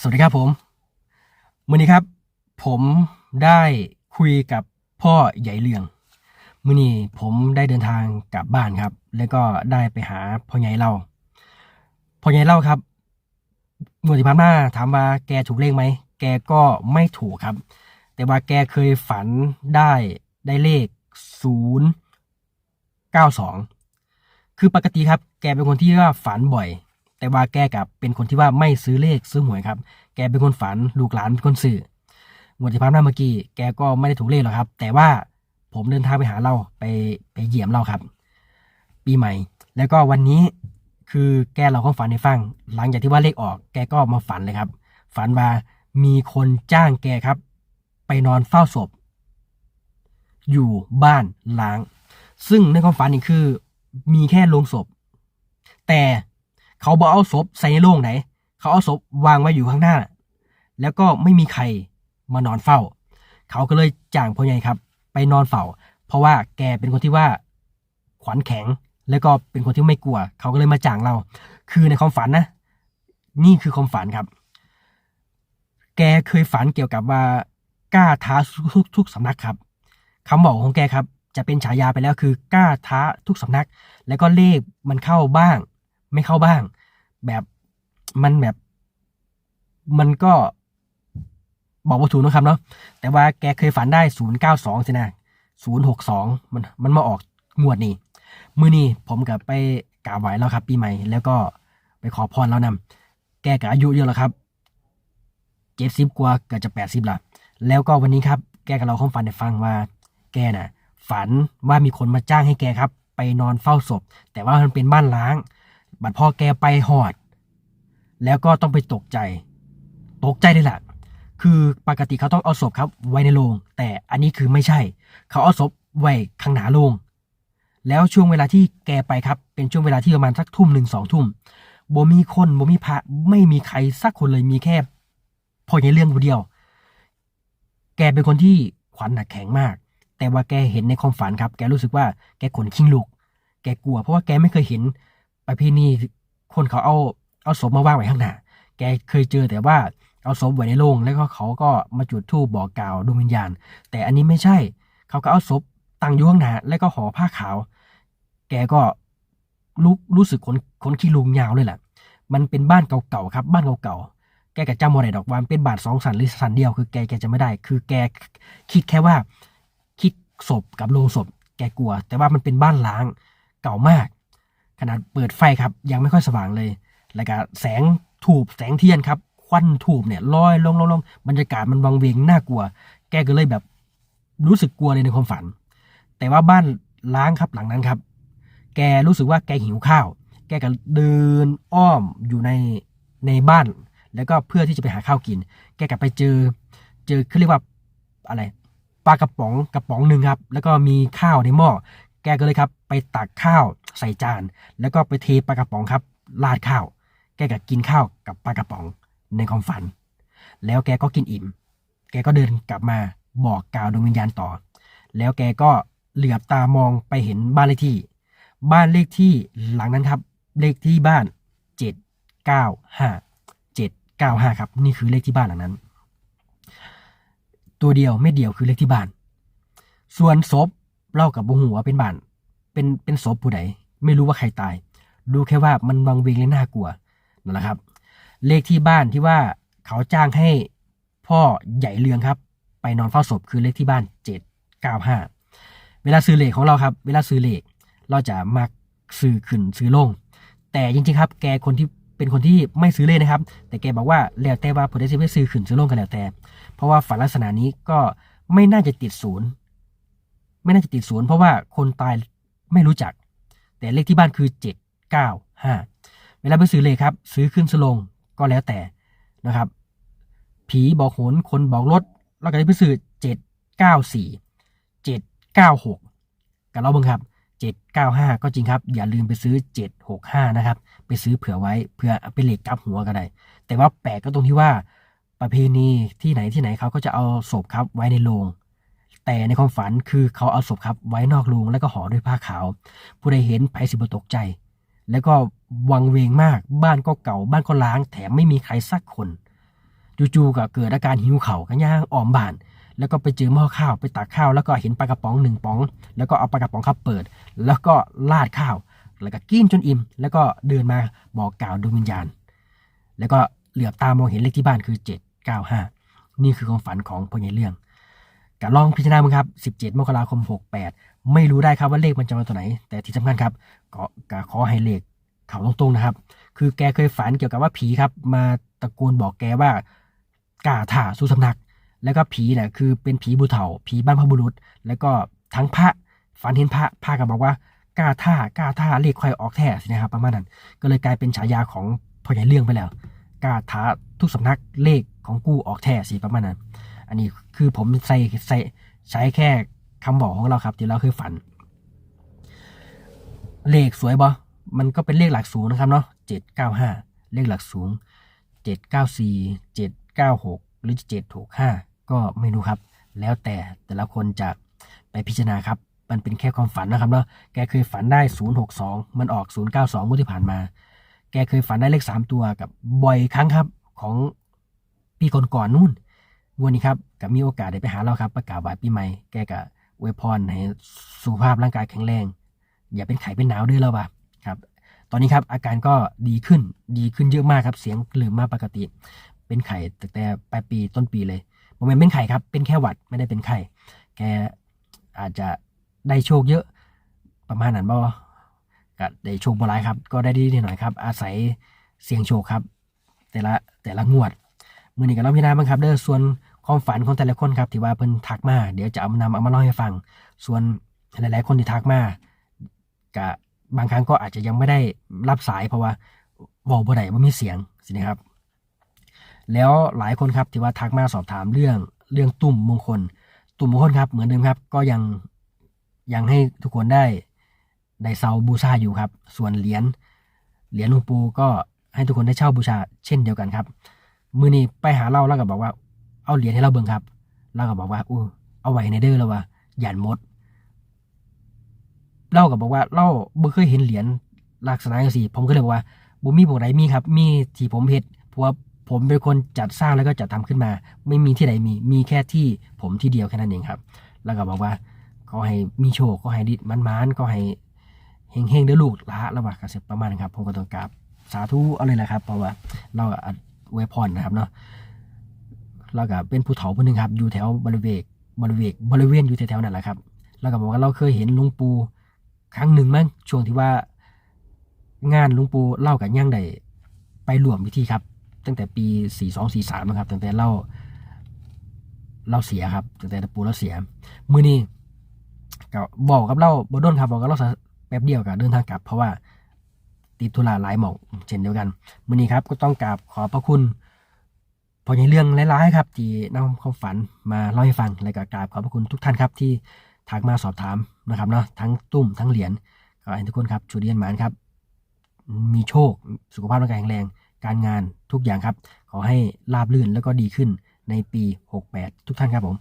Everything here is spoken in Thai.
สวัสดีครับผมมื่อนี้ครับ ผมได้คุยกับพ่อใหญ่เลืองมื่อนี้ผมได้เดินทางกลับบ้านครับ แล้วก็ได้ไปหาพ่อใหญ่เล่าพ่อใหญ่เล่าครับเมื่อที่ผ่านมาถามว่าแกถูกเลขไหมแกก็ไม่ถูกครับ แต่ว่าแกเคยฝันได้ได้เลขศูนย์เก้าสองคือปกติครับ แกเป็นคนที่ว่าฝันบ่อย แต่ว่าแกกับเป็นคนที่ว่าไม่ซื้อเลขซื้อหวยครับ แกเป็นคนฝันลูกหลานเป็นคนสื่องวดที่ผ่านมาเมื่อกี้แกก็ไม่ได้ถูกเลขหรอกครับ แต่ว่าผมเดินทางไปหาเราไปไปเยี่ยมเราครับ ปีใหม่ แล้วก็วันนี้คือแกเราก็ฝันในฟัง หลังจากที่ว่าเลขออก แกก็มาฝันเลยครับ ฝันว่ามีคนจ้างแกครับ ไปนอนเฝ้าศพ อยู่บ้านล้าง ซึ่งในความฝันนี่คือ มีแค่โลงศพ แต่ เขาบอกเอาศพใส่ในโลงไหน เขาเอาศพวางไว้อยู่ข้างหน้า แล้วก็ไม่มีใครมานอนเฝ้า เขาก็เลยจ้างพ่อใหญ่ครับ ไปนอนเฝ้า เพราะว่าแกเป็นคนที่ว่าขวัญแข็ง แล้วก็เป็นคนที่ไม่กลัว เขาก็เลยมาจ้างเรา คือในความฝันนะ นี่คือความฝันครับ แกเคยฝันเกี่ยวกับว่ากล้าท้าทุกทุกสำนักครับคำบอกของแกครับ จะเป็นฉายาไปแล้วคือกล้าท้าทุกสำนัก แล้วก็เลขมันเข้าบ้าง ไม่เข้าบ้าง แบบมันแบบ มันก็บอกว่าถูกนะครับเนาะแต่ว่าแกเคยฝันได้ศูนย์เก้าสองสินะศูนย์หกสองมันมันมาออกงวดนี้มือนี้ผมกับไปกราบไหว้แล้วครับ ปีใหม่แล้วก็ไปขอพรแล้วนำแกกับอายุเยอะแล้วครับเจ็ดสิบกว่าเกือบจะแปดสิบละแล้วก็วันนี้ครับ แกกับเราความฝันให้ฟังว่า แกน่ะ ฝันว่ามีคนมาจ้างให้แกครับ ไปนอนเฝ้าศพ แต่ว่ามันเป็นบ้านล้าง บัดพอแกไปหอด แล้วก็ต้องไปตกใจ ตกใจเลยแหละคือปกติเขาต้องเอาศพครับ ไว้ในโรง แต่อันนี้คือไม่ใช่ เขาเอาศพไว้ข้างหน้าโรงแล้วช่วงเวลาที่แกไปครับ เป็นช่วงเวลาที่ประมาณสักทุ่มหนึ่งสองทุ่มบ่มีคนบ่มีพระไม่มีใครสักคนเลยมีแค่พ่อใหญ่เรื่องคนเดียว แกเป็นคนที่ขวัญหนักแข็งมาก แต่ว่าแกเห็นในความฝันครับ แกรู้สึกว่าแกขนขิงลุก แกกลัวเพราะว่าแกไม่เคยเห็น ประเพณีคนเขาเอาเอาศพมาวางไว้ข้างหน้า แกเคยเจอแต่ว่าเอาศพไว้ในโรงแล้วก็เขาก็มาจุดธูปบอกกล่าวดวงวิญญาณ แต่อันนี้ไม่ใช่ เขาก็เอาศพตั้งอยู่ข้างหน้าแล้วก็ห่อผ้าขาว แกก็รู้รู้สึกขนขนขี้ลุงยาวเลยแหละมันเป็นบ้านเก่าๆครับ บ้านเก่าๆแกก็จำบ่ได้ดอกว่านเป็นบาทสองสันหรือสันเดียวคือแกแกจะไม่ได้ คือแกคิดแค่ว่า คิดศพกับโลงศพ แกกลัว แต่ว่ามันเป็นบ้านล้าง เก่ามาก ขนาดเปิดไฟครับยังไม่ค่อยสว่างเลย แล้วก็แสงถูบแสงเทียนครับควันถูบเนี่ยลอยลงลงลงบรรยากาศมันวังเวงน่ากลัว แกก็เลยแบบรู้สึกกลัวเลยในความฝัน แต่ว่าบ้านล้างครับหลังนั้นครับ แกรู้สึกว่าแกหิวข้าว แกก็เดินอ้อมอยู่ในในบ้าน แล้วก็เพื่อที่จะไปหาข้าวกิน แกก็ไปเจอ เจอเขาเรียกว่าอะไรปลากระป๋องกระป๋องหนึ่งครับ แล้วก็มีข้าวในหม้อ แกก็เลยครับไปตักข้าวใส่จาน แล้วก็ไปเทปลากระป๋องครับราดข้าว แกก็กินข้าวกับปลากระป๋องในความฝัน แล้วแกก็กินอิ่ม แกก็เดินกลับมาบอกกล่าวดวงวิญญาณต่อ แล้วแกก็เหลือบตามองไปเห็นบ้านเลขที่ บ้านเลขที่หลังนั้นครับ เลขที่บ้านเจ็ดเก้าห้าเจ็ดเก้าห้าครับ นี่คือเลขที่บ้านหลังนั้น ตัวเดียวไม่เดียวคือเลขที่บ้าน ส่วนศพ เล่ากับบุหัวเป็นบ้าน เป็นเป็นศพผู้ใดไม่รู้ว่าใครตาย ดูแค่ว่ามันวังเวงและน่ากลัวนั่นแหละครับ เลขที่บ้านที่ว่าเขาจ้างให้พ่อใหญ่เรืองครับ ไปนอนเฝ้าศพคือเลขที่บ้านเจ็ดเก้าห้าเวลาซื้อเลขของเราครับ เวลาซื้อเลขเราจะมักซื้อขึ้นซื้อลง แต่จริงๆครับ แกคนที่เป็นคนที่ไม่ซื้อเลขนะครับ แต่แกบอกว่าแล้วแต่ว่าผลได้ซื้อซื้อขึ้นซื้อลงกันแล้วแต่ เพราะว่าฝันลักษณะนี้ก็ไม่น่าจะติดศูนย์ ไม่น่าจะติดศูนย์เพราะว่าคนตายไม่รู้จัก แต่เลขที่บ้านคือเจ็ดเก้าห้าเวลาไปซื้อเลขครับ ซื้อขึ้นซื้อลงก็แล้วแต่นะครับ ผีบอกโหนคนบอกรถเราก็ได้ไปซื้อเจ็ดเก้าสี่เจ็ดเก้าหกกับเราบิ่งครับเจ็ดเก้าห้าก็จริงครับ อย่าลืมไปซื้อเจ็ดหกห้านะครับ ไปซื้อเผื่อไว้เพื่อเป็นเหล็กกับหัวก็ได้ แต่ว่าแปลกก็ตรงที่ว่าประเพณีที่ไหนที่ไหนเขาก็จะเอาศพครับไว้ในโรง แต่ในความฝันคือเขาเอาศพครับไว้นอกโรงแล้วก็ห่อด้วยผ้าขาว ผู้ใดเห็นไผ่สิบตกใจ แล้วก็วังเวงมากบ้านก็เก่าบ้านก็ล้าง แถมไม่มีใครสักคนจู่ๆก็เกิดอาการหิวเข่ากันย่างอ่อมบาน แล้วก็ไปเจอหม้อข้าวไปตักข้าว แล้วก็เห็นปลากระป๋องหนึ่งป๋อง แล้วก็เอาปลากระป๋องข้าวเปิด แล้วก็ราดข้าว แล้วก็กินจนอิ่ม แล้วก็เดินมาบอกกล่าวดวงวิญญาณ แล้วก็เหลือบตามองเห็นเลขที่บ้านคือ 795 นี่คือความฝันของพ่อใหญ่เรื่อง ก็ลองพิจารณามึงครับ 17 มกราคม 68 ไม่รู้ได้ครับว่าเลขมันจะมาตัวไหน แต่ที่สำคัญครับก็ก็ขอให้เลขเขาตรงๆนะครับ คือแกเคยฝันเกี่ยวกับว่าผีครับ มาตะโกนบอกแกว่ากาถ่าสู้สำนัก แล้วก็ผีเนี่ยคือเป็นผีบุเฒ่าผีบ้านพระบุรุษ แล้วก็ทั้งพระฝันเห็นพระพระก็บอกว่ากาท่ากาท่าเลขค่อยออกแท้สินะครับประมาณนั้น ก็เลยกลายเป็นฉายาของพ่อใหญ่เรื่องไปแล้วกาท้าทุกสำนักเลขของกูออกแท้สิประมาณนั้น อันนี้คือผมใส่ใส่ใช้แค่คำบอกของเราครับที่เราเคยฝัน เลขสวยบ่มันก็เป็นเลขหลักสูงนะครับเนาะเจ็ดเก้าห้าเลขหลักสูงเจ็ดเก้าสี่เจ็ดเก้าหกหรือเจ็ดหกห้าก็ไม่รู้ครับ แล้วแต่แต่ละคนจะไปพิจารณาครับมันเป็นแค่ความฝันนะครับเนาะ แกเคยฝันได้ศูนย์หกสองมันออกศูนย์เก้าสองงวดที่ผ่านมา แกเคยฝันได้เลขสามตัวกับบ่อยครั้งครับ ของปีก่อนๆนู่น วดนี้ครับกับมีโอกาสได้ไปหาเราครับ ประกาศไหว้ปีใหม่แกก็อวยพรให้สุขภาพร่างกายแข็งแรง อย่าเป็นไข้เป็นหนาวด้วยแล้วป่ะครับ ตอนนี้ครับอาการก็ดีขึ้นดีขึ้นเยอะมากครับ เสียงเหลืมมากปกติ เป็นไข้ตั้งแต่ปลายปีต้นปีเลยโมเมนเป็นไข้ครับ เป็นแค่หวัดไม่ได้เป็นไข้แกอาจจะได้โชคเยอะประมาณนั้นบ่ก็ได้โชคบ่หลายครับ ก็ได้ดีนิดหน่อยครับ อาศัยเสียงโชคครับ แต่ละแต่ละงวด มือนี้ก็เล่าพี่นาบ้างครับ เด้อส่วน ความฝันของแต่ละคนครับที่ว่าเพิ่นทักมา เดี๋ยวจะเอานำเอามาเล่าให้ฟัง ส่วนหลาย ๆ คนที่ทักมาก็บางครั้งก็อาจจะยังไม่ได้รับสายเพราะว่าเวอลบ่ได้บ่ามีเสียงสินะครับ แล้วหลายคนครับที่ว่าทักมาสอบถามเรื่องเรื่องตุ่มมงคล ตุ่มมงคลครับเหมือนเดิมครับ ก็ยังยังให้ทุกคนได้ได้เซาบูชาอยู่ครับ ส่วนเหรียญเหรียญหลวงปู่ก็ให้ทุกคนได้เช่าบูชาเช่นเดียวกันครับ มือนี้ไปหาเราแล้วก็บอกว่า เอาเหรียญให้เราเบิ่งครับ เราก็บอกว่าอู้เอาไว้ในเด้อแล้วว่าหยันมด เราก็บอกว่าเราบ่เคยเห็นเหรียญลักษณะจังซี่ ผมก็เลยบอกว่าบ่มีบ่ใดมีครับ มีที่ผมเฮ็ดเพราะว่าผมเป็นคนจัดสร้างแล้วก็จัดทำขึ้นมา ไม่มีที่ใดมี มีแค่ที่ผมที่เดียวแค่นั้นเองครับ แล้วก็บอกว่าขอให้มีโชคขอให้ดิดมันๆก็ให้เฮงๆเด้อลูกละแล้วว่าก็สิประมาณครับ ผมก็ต้องกราบสาธุเอาเลยแหละครับ เพราะว่าเราอัดอวยพรนะครับเนาะ แล้วก็เป็นผู้เฒ่าผู้หนึ่งครับ อยู่แถวบริเวณบริเวณบริเวณอยู่แถวๆนั่นแหละครับ แล้วก็บอกว่าเราเคยเห็นลุงปูครั้งหนึ่งมั้งช่วงที่ว่างานลุงปูเล่ากับย่างได้ไปร่วมพิธีครับ ตั้งแต่ปี 42 43นะครับ ตั้งแต่เล่าเราเสียครับ ตั้งแต่ปูเราเสีย มือนี้ก็บอกกับเราบดนครับบอกกับเราแป๊บเดียวกับเดินทางกลับ เพราะว่าติดธุระหลายหมองเช่นเดียวกันมือนี้ครับก็ต้องกราบขอพระคุณ พอในเรื่องร้ายๆครับที่นำความฝันมาเล่าให้ฟังและก็กราบขอบพระคุณทุกท่านครับที่ทักมาสอบถามนะครับเนาะทั้งตุ้มทั้งเหรียญก็ให้ทุกคนครับชูเดียนหมานครับ มีโชคสุขภาพร่างกายแข็งแรง การงานทุกอย่างครับ ขอให้ราบรื่นแล้วก็ดีขึ้นในปี 68 ทุกท่านครับผม